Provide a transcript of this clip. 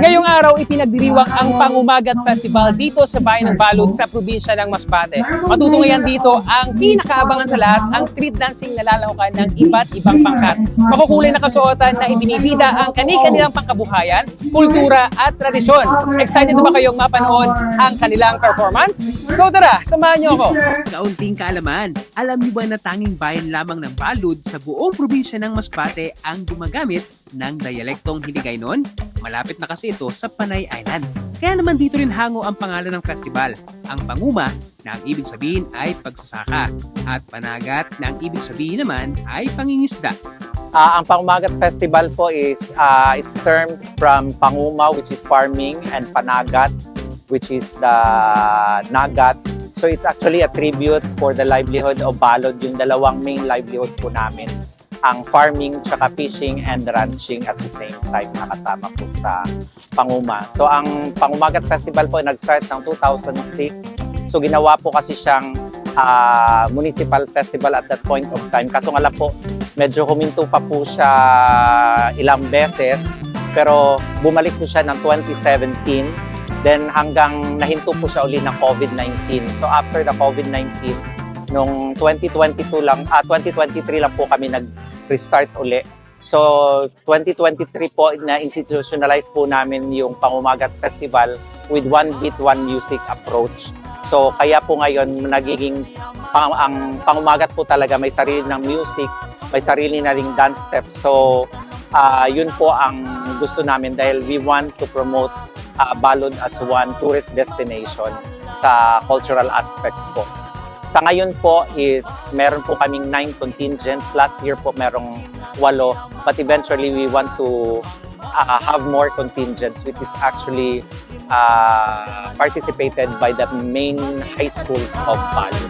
Ngayong araw, ipinagdiriwang ang Pangumagat Festival dito sa Bayan ng Balud sa probinsya ng Masbate. Matutunghayan dito ang pinakaabangan sa lahat, ang street dancing na lalahukan ng iba't ibang pangkat. Makukulay na kasuotan na ibinibida ang kani-kanilang pangkabuhayan, kultura at tradisyon. Excited ba kayong mapanood ang kanilang performance? So tara, samahan niyo ako. Kaunting kaalaman, alam niyo ba na tanging bayan lamang ng Balud sa buong probinsya ng Masbate ang gumagamit ng dialektong Hiligaynon? Malapit na kasi ito sa Panay Island. Kaya naman dito rin hango ang pangalan ng festival, ang Panguma na ang ibig sabihin ay pagsasaka at Panagat na ang ibig sabihin naman ay pangingisda. Ah, ang Pangumagat Festival po is, ah, it's termed from Panguma, which is farming, and Panagat, which is the Nagat. So it's actually a tribute for the livelihood of Balod, yung dalawang main livelihood po namin. Ang farming, tsaka fishing, and ranching at the same time nakasama po sa Panguma. So ang Pangumagat Festival po ay nag-start ng 2006. So ginawa po kasi siyang ah, municipal festival at that point of time. Kaso nga lang po, medyo huminto pa po siya ilang beses. Pero bumalik po siya ng 2017. Then hanggang nahinto po siya uli ng COVID-19. So after the COVID-19, nung 2022 lang, ah, 2023 lang po kami nag-restart uli. So 2023 po na institutionalize po namin yung Pangumagat Festival with one beat, one music approach. So kaya po ngayon nagiging pang, ang Pangumagat po talaga may sarili ng music, may sarili na ring dance steps. So ah, yun po ang gusto namin dahil we want to promote ah, Balod as one tourist destination sa cultural aspect po. Sa ngayon po is meron po kaming nine contingents. Last year po merong walo. But eventually we want to uh, have more contingents which is actually uh, participated by the main high schools of Bali.